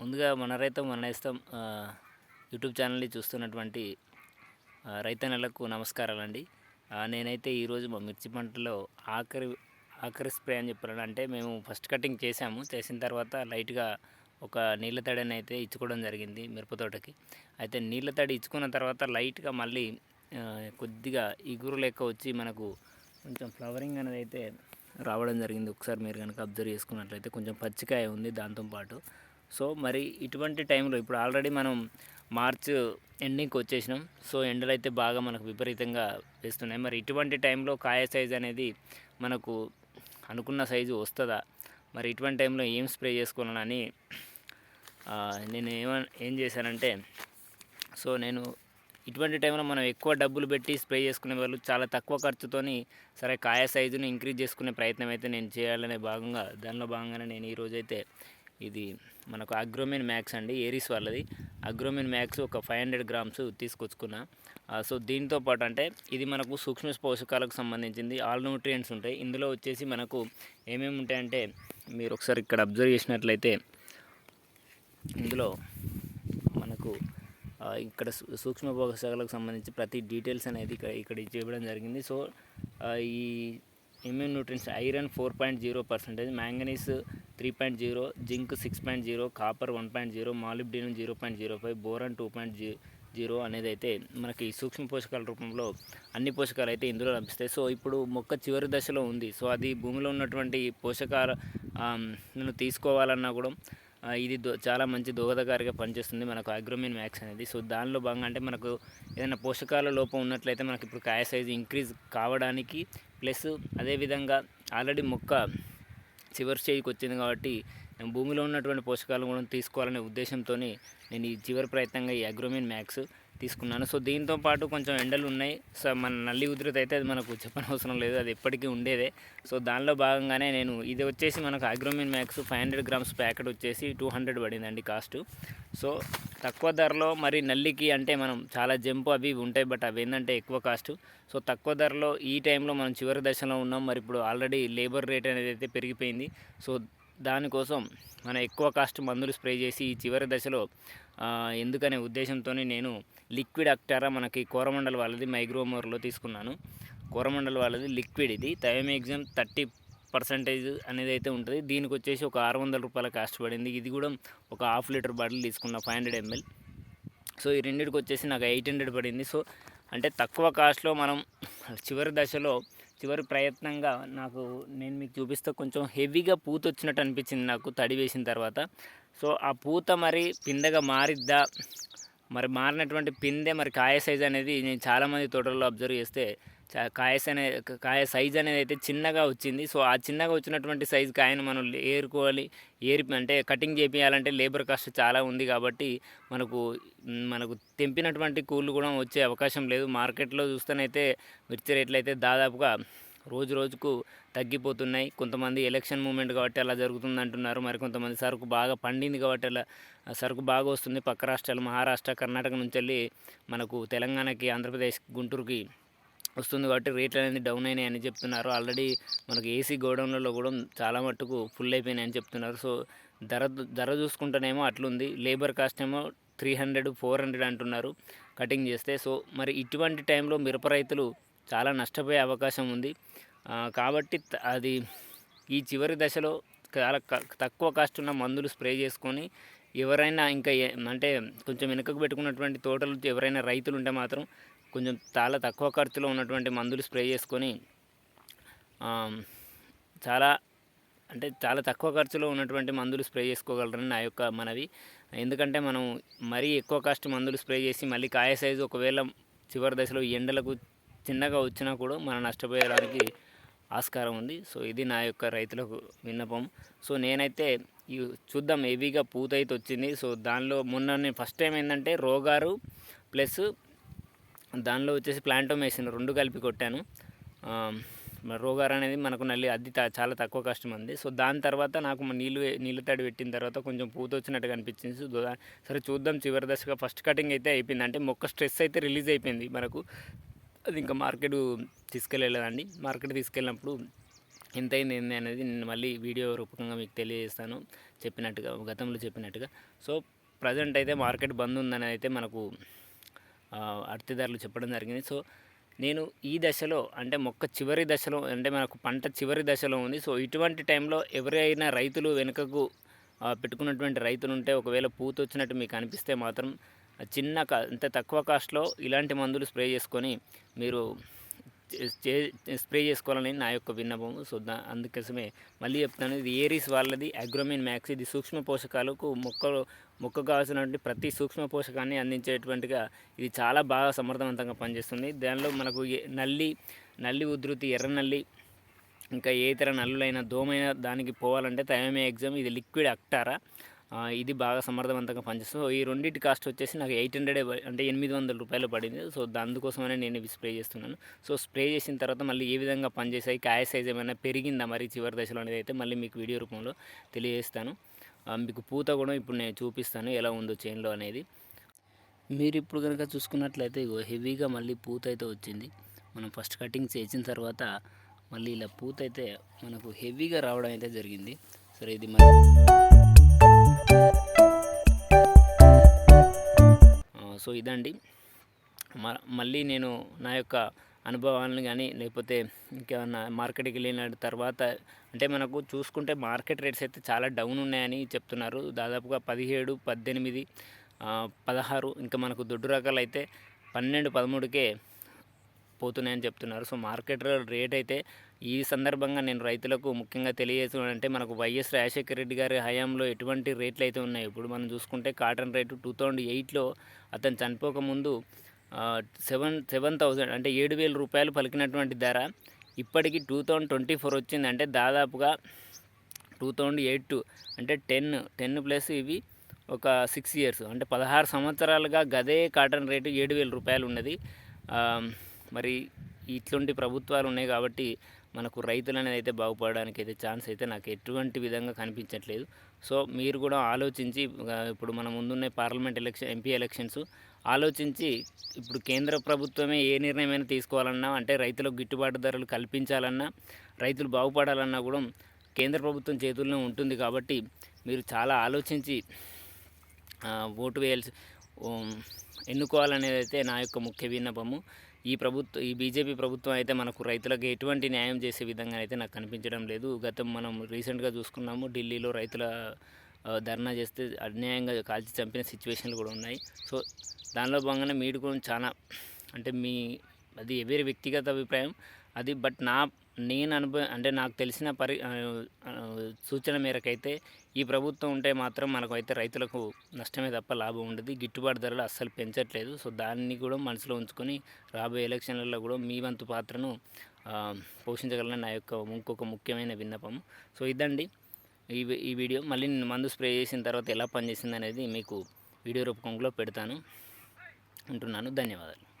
ముందుగా మన రైతం మన నేస్తం యూట్యూబ్ ఛానల్ని చూస్తున్నటువంటి రైత రైతన్నలకు నమస్కారాలండి. నేనైతే ఈరోజు మా మిర్చి పంటలో ఆఖరి ఆఖరి స్ప్రే అని చెప్పాను అంటే మేము ఫస్ట్ కటింగ్ చేసాము చేసిన తర్వాత లైట్గా ఒక నీళ్ళ తడిని అయితే ఇచ్చుకోవడం జరిగింది మిరపతోటకి అయితే నీళ్ళ తడి ఇచ్చుకున్న తర్వాత లైట్గా మళ్ళీ కొద్దిగా ఇగురు లెక్క వచ్చి మనకు కొంచెం ఫ్లవరింగ్ అనేది అయితే రావడం జరిగింది. ఒకసారి మీరు కనుక అబ్జర్వ్ చేసుకున్నట్లయితే కొంచెం పచ్చికాయ ఉంది దాంతోపాటు. సో మరి ఇటువంటి టైంలో ఇప్పుడు ఆల్రెడీ మనం మార్చ్ ఎండింగ్కి వచ్చేసినాం. సో ఎండలు అయితే బాగా మనకు విపరీతంగా వేస్తున్నాయి. మరి ఇటువంటి టైంలో కాయ సైజ్ అనేది మనకు అనుకున్న సైజు వస్తుందా? మరి ఇటువంటి టైంలో ఏం స్ప్రే చేసుకోవాలని నేను ఏమ ఏం చేశానంటే సో నేను ఇటువంటి టైంలో మనం ఎక్కువ డబ్బులు పెట్టి స్ప్రే చేసుకునే వాళ్ళు చాలా తక్కువ ఖర్చుతోని సరే కాయ సైజుని ఇంక్రీజ్ చేసుకునే ప్రయత్నం అయితే నేను చేయాలనే భాగంగా దానిలో భాగంగానే నేను ఈరోజు అయితే ఇది మనకు అగ్రోమిన్ మ్యాక్స్ అండి ఏరిస్ వాళ్ళది. అగ్రోమిన్ మ్యాక్స్ ఒక ఫైవ్ హండ్రెడ్ గ్రామ్స్ తీసుకొచ్చుకున్నా. సో దీంతో పాటు అంటే ఇది మనకు సూక్ష్మ పోషకాలకు సంబంధించింది. ఆల్ న్యూట్రియంట్స్ ఉంటాయి. ఇందులో వచ్చేసి మనకు ఏమేమి ఉంటాయంటే మీరు ఒకసారి ఇక్కడ అబ్జర్వ్ చేసినట్లయితే ఇందులో మనకు ఇక్కడ సూక్ష్మ పోషకాలకు సంబంధించి ప్రతి డీటెయిల్స్ అనేది ఇక్కడ ఇక్కడ ఇవ్వడం జరిగింది. సో ఈ immune nutrients iron four point zero percentage manganese three point zero zinc six point zero copper one point zero molybdenum zero point zero five boron two point G zero అనేది అయితే మనకి సూక్ష్మ పోషకాల రూపంలో అన్ని పోషకాలు అయితే ఇందులో లభిస్తాయి. సో ఇప్పుడు మొక్క చివరి దశలో ఉంది. సో అది భూమిలో ఉన్నటువంటి పోషకాలను తీసుకోవాలన్నా కూడా ఇది దో చాలా మంచి దోహదకారిగా పనిచేస్తుంది మనకు అగ్రోమిన్ మ్యాక్స్ అనేది. సో దానిలో భాగంగా అంటే మనకు ఏదైనా పోషకాల లోపం ఉన్నట్లయితే మనకి ఇప్పుడు కాయ సైజు ఇంక్రీజ్ కావడానికి ప్లస్ అదేవిధంగా ఆల్రెడీ మొక్క చివరి స్టేజ్కి వచ్చింది కాబట్టి నేను భూమిలో ఉన్నటువంటి పోషకాలను కూడా తీసుకోవాలనే ఉద్దేశంతో నేను ఈ చివరి ప్రయత్నంగా ఈ అగ్రోమిన్ మ్యాక్స్ తీసుకున్నాను. సో దీంతో పాటు కొంచెం ఎండలు ఉన్నాయి. సో మన నల్లి ఉధృత అయితే అది మనకు చెప్పనవసరం లేదు. అది ఎప్పటికీ ఉండేదే. సో దానిలో భాగంగానే నేను ఇది వచ్చేసి మనకు Agromin max five hundred grams packet వచ్చేసి టూ హండ్రెడ్ పడిందండి కాస్ట్. సో తక్కువ ధరలో మరి నల్లికి అంటే మనం చాలా జంపు అవి ఇవి ఉంటాయి. బట్ అవి ఏంటంటే ఎక్కువ కాస్ట్. సో తక్కువ ధరలో ఈ టైంలో మనం చివరి దశలో ఉన్నాం. మరి ఇప్పుడు ఆల్రెడీ లేబర్ రేట్ అనేది అయితే పెరిగిపోయింది. సో దానికోసం మన ఎక్కువ కాస్ట్ మందులు స్ప్రే చేసి ఈ చివరి దశలో ఎందుకనే ఉద్దేశంతో నేను లిక్విడ్ అక్టారా మనకి కోరమండల్ వాళ్ళది మైగ్రోమోర్లో తీసుకున్నాను. కోరమండల్ వాళ్ళది లిక్విడ్ ఇది. థయోమెగ్జామ్ థర్టీ పర్సంటేజ్ అనేది అయితే ఉంటుంది. దీనికి వచ్చేసి ఒక ఆరు వందల రూపాయల కాస్ట్ పడింది. ఇది కూడా ఒక హాఫ్ లీటర్ బాటిల్ తీసుకున్న ఫైవ్ హండ్రెడ్ ఎంఎల్. సో ఈ రెండింటికి వచ్చేసి నాకు ఎయిట్ హండ్రెడ్ పడింది. సో అంటే తక్కువ కాస్ట్లో మనం చివరి దశలో చివరి ప్రయత్నంగా నాకు నేను మీకు చూపిస్తే కొంచెం హెవీగా పూత వచ్చినట్టు అనిపించింది నాకు తడి వేసిన తర్వాత. సో ఆ పూత మరి పిందెగా మారిద్దా మరి మారినటువంటి పిందె మరి కాయ సైజ్ అనేది నేను చాలామంది తోటల్లో అబ్జర్వ్ చేస్తే చా- అనే కాయ సైజ్ అనేది అయితే చిన్నగా వచ్చింది. సో ఆ చిన్నగా వచ్చినటువంటి సైజ్ కాయను మనం ఏరుకోవాలి ఏరి అంటే కటింగ్ చేపించాలంటే లేబర్ కాస్ట్ చాలా ఉంది కాబట్టి మనకు మనకు తెంపినటువంటి కూళ్ళు కూడా వచ్చే అవకాశం లేదు. మార్కెట్లో చూస్తేనైతే మిర్చి రేట్లు అయితే దాదాపుగా రోజు రోజుకు తగ్గిపోతున్నాయి. కొంతమంది ఎలక్షన్ మూమెంట్ కాబట్టి అలా జరుగుతుంది అంటున్నారు. మరి కొంతమంది సరుకు బాగా పండింది కాబట్టి అలా సరుకు బాగా వస్తుంది. పక్క రాష్ట్రాలు మహారాష్ట్ర కర్ణాటక నుంచి వెళ్ళి మనకు తెలంగాణకి ఆంధ్రప్రదేశ్ గుంటూరుకి వస్తుంది కాబట్టి రేట్లు అనేది డౌన్ అయినాయి అని చెప్తున్నారు. ఆల్రెడీ మనకి ఏసీ గోడౌన్లలో కూడా చాలా మట్టుకు ఫుల్ అయిపోయినాయని అని చెప్తున్నారు. సో ధర ధర చూసుకుంటేనేమో అట్లుంది. లేబర్ కాస్ట్ ఏమో త్రీ హండ్రెడ్ ఫోర్ హండ్రెడ్ అంటున్నారు కటింగ్ చేస్తే. సో మరి ఇటువంటి టైంలో మిరప రైతులు చాలా నష్టపోయే అవకాశం ఉంది. కాబట్టి అది ఈ చివరి దశలో చాలా తక్కువ కాస్ట్ ఉన్న మందులు స్ప్రే చేసుకొని ఎవరైనా ఇంకా ఏ- అంటే కొంచెం వెనుకకు పెట్టుకున్నటువంటి తోటలు ఎవరైనా రైతులు ఉంటే మాత్రం కొంచెం చాలా తక్కువ ఖర్చులో ఉన్నటువంటి మందులు స్ప్రే చేసుకొని చాలా అంటే చాలా తక్కువ ఖర్చులో ఉన్నటువంటి మందులు స్ప్రే చేసుకోగలరని నా యొక్క మనవి. ఎందుకంటే మనం మరీ ఎక్కువ కాస్ట్ మందులు స్ప్రే చేసి మళ్ళీ కాయ సైజు ఒకవేళ చివరి దశలో ఎండలకు చిన్నగా వచ్చినా కూడా మనం నష్టపోయడానికి ఆస్కారం ఉంది. సో ఇది నా యొక్క రైతులకు విన్నపం. సో నేనైతే ఈ చూద్దాం హెవీగా పూత అయితే వచ్చింది. సో దానిలో మొన్న నేను ఫస్ట్ టైం ఏంటంటే రోగారు ప్లస్ దానిలో వచ్చేసి ప్లాంటోమేషన్ రెండు కలిపి కొట్టాను. రోగార్ అనేది మనకు నల్లి అది త- చాలా తక్కువ కష్టం ఉంది సో దాని తర్వాత నాకు నీళ్ళు నీళ్ళ నీళ్ళు తడి పెట్టిన తర్వాత కొంచెం పూత వచ్చినట్టుగా అనిపించింది సో సరే చూద్దాం చివరి దశగా ఫస్ట్ కటింగ్ అయితే అయిపోయింది. అంటే మొక్క స్ట్రెస్ అయితే రిలీజ్ అయిపోయింది మనకు. అది ఇంకా మార్కెట్ తీసుకెళ్ళలేదండి. మార్కెట్ తీసుకెళ్ళినప్పుడు ఎంత అయింది ఏంది అనేది నేను మళ్ళీ వీడియో రూపకంగా మీకు తెలియజేస్తాను. చెప్పినట్టుగా గతంలో చెప్పినట్టుగా. సో ప్రజెంట్ అయితే మార్కెట్ బంద్ ఉందని అయితే మనకు ఆ, చెప్పడం జరిగింది. సో నేను ఈ దశలో అంటే మొక్క చివరి దశలో అంటే మనకు పంట చివరి దశలో ఉంది. సో ఇటువంటి టైంలో ఎవరైనా రైతులు వెనుకకు పెట్టుకున్నటువంటి రైతులు ఉంటే ఒకవేళ పూత వచ్చినట్టు మీకు అనిపిస్తే మాత్రం చిన్న కా- తక్కువ కాస్ట్లో ఇలాంటి మందులు స్ప్రే చేసుకొని మీరు స్ప్రే చేసుకోవాలని నా యొక్క విన్నపం. సో దా అందుకోసమే మళ్ళీ చెప్తాను ఇది ఏరీస్ వాళ్ళది అగ్రోమిన్ మ్యాక్స్ ఇది సూక్ష్మ పోషకాలకు మొక్క మొక్కకు కావాల్సినటువంటి ప్రతి సూక్ష్మ పోషకాన్ని అందించేటువంటిగా ఇది చాలా బాగా సమర్థవంతంగా పనిచేస్తుంది. దానిలో మనకు నల్లి నల్లి ఉధృతి ఎర్ర నల్లి ఇంకా ఏ ఇతర నల్లులైన దోమైన దానికి పోవాలంటే తయమే ఎగ్జామ్ ఇది లిక్విడ్ అక్టారా. ఇది బాగా సమర్థవంతంగా పనిచేస్తుంది. ఈ రెండింటి కాస్ట్ వచ్చేసి నాకు ఎయిట్ హండ్రెడ్ అంటే ఎనిమిది వందల రూపాయలు పడింది. సో అందుకోసమనే నేను ఇవి స్ప్రే చేస్తున్నాను. సో స్ప్రే చేసిన తర్వాత మళ్ళీ ఏ విధంగా పనిచేసాయి కాయ సైజ్ ఏమైనా పెరిగిందా మరి చివరి దశలో అనేది అయితే మళ్ళీ మీకు వీడియో రూపంలో తెలియజేస్తాను. మీకు పూత కూడా ఇప్పుడు నేను చూపిస్తాను ఎలా ఉందో చైన్లో అనేది. మీరు ఇప్పుడు కనుక చూసుకున్నట్లయితే ఇగో హెవీగా మళ్ళీ పూత అయితే వచ్చింది. మనం ఫస్ట్ కటింగ్ చేసిన తర్వాత మళ్ళీ ఇలా పూత అయితే మనకు హెవీగా రావడం అయితే జరిగింది. సరే ఇది మరి సో ఇదండి. మ- మళ్ళీ నేను నా యొక్క అనుభవాలను కానీ లేకపోతే ఇంకేమన్నా మార్కెట్కి వెళ్ళిన తర్వాత అంటే మనకు చూసుకుంటే మార్కెట్ రేట్స్ అయితే చాలా డౌన్ ఉన్నాయని చెప్తున్నారు. దాదాపుగా పదిహేడు పద్దెనిమిది పదహారు ఇంకా మనకు దొడ్డు రకాలు అయితే పన్నెండు పదమూడుకే పోతున్నాయని చెప్తున్నారు. సో మార్కెట్ రేట్ అయితే ఈ సందర్భంగా నేను రైతులకు ముఖ్యంగా తెలియజేస్తున్నానంటే మనకు వైఎస్ రాజశేఖర రెడ్డి గారి హయాంలో ఎటువంటి రేట్లు అయితే ఉన్నాయి? ఇప్పుడు మనం చూసుకుంటే కాటన్ రేటు టూ థౌజండ్ ఎయిట్లో అతను చనిపోకముందు సెవెన్ సెవెన్ థౌజండ్ అంటే ఏడు వేల రూపాయలు పలికినటువంటి ధర ఇప్పటికి టూ థౌజండ్ ట్వంటీ ఫోర్ వచ్చింది. అంటే దాదాపుగా టూ థౌజండ్ ఎయిట్ అంటే టెన్ టెన్ ప్లస్ ఇవి ఒక సిక్స్ ఇయర్స్. అంటే పదహారు సంవత్సరాలుగా గదే కాటన్ రేటు ఏడు వేల రూపాయలు ఉన్నది. మరి ఇట్లాంటి ప్రభుత్వాలు ఉన్నాయి కాబట్టి మనకు రైతులు అనేది అయితే బాగుపడడానికి అయితే ఛాన్స్ అయితే నాకు ఎటువంటి విధంగా కనిపించట్లేదు. సో మీరు కూడా ఆలోచించి ఇప్పుడు మన ముందున్న పార్లమెంట్ ఎలక్షన్ ఎంపీ ఎలక్షన్స్ ఆలోచించి ఇప్పుడు కేంద్ర ప్రభుత్వమే ఏ నిర్ణయమైనా తీసుకోవాలన్నా అంటే రైతులకు గిట్టుబాటు ధరలు కల్పించాలన్నా రైతులు బాగుపడాలన్నా కూడా కేంద్ర ప్రభుత్వం చేతుల్లో ఉంటుంది కాబట్టి మీరు చాలా ఆలోచించి ఓటు వేయాల్సి ఎన్నుకోవాలనేది అయితే నా యొక్క ముఖ్య విన్నపము. ఈ ప్రభుత్వం ఈ బీజేపీ ప్రభుత్వం అయితే మనకు రైతులకు ఎటువంటి న్యాయం చేసే విధంగా అయితే నాకు కనిపించడం లేదు. గతం మనం రీసెంట్గా చూసుకున్నాము ఢిల్లీలో రైతుల ధర్నా చేస్తే అన్యాయంగా కాల్చి చంపిన సిచ్యువేషన్లు కూడా ఉన్నాయి. సో దానిలో భాగంగానే మీరు కూడా చాలా అంటే మీ అది ఎవరి వ్యక్తిగత అభిప్రాయం. అది బట్ నా నేను అనుభవ అంటే నాకు తెలిసిన పరి సూచన మేరకైతే ఈ ప్రభుత్వం ఉంటే మాత్రం మనకు అయితే రైతులకు నష్టమే తప్ప లాభం ఉండదు. గిట్టుబాటు ధరలు అస్సలు పెంచట్లేదు. సో దాన్ని కూడా మనసులో ఉంచుకొని రాబోయే ఎలక్షన్లలో కూడా మీ వంతు పాత్రను పోషించగలని నా యొక్క ఇంకొక ముఖ్యమైన విన్నపం. సో ఇదండి ఈ ఈ వీడియో. మళ్ళీ నేను మందు స్ప్రే చేసిన తర్వాత ఎలా పనిచేసింది అనేది మీకు వీడియో రూపకంలో పెడతాను. ఉంటున్నాను. ధన్యవాదాలు.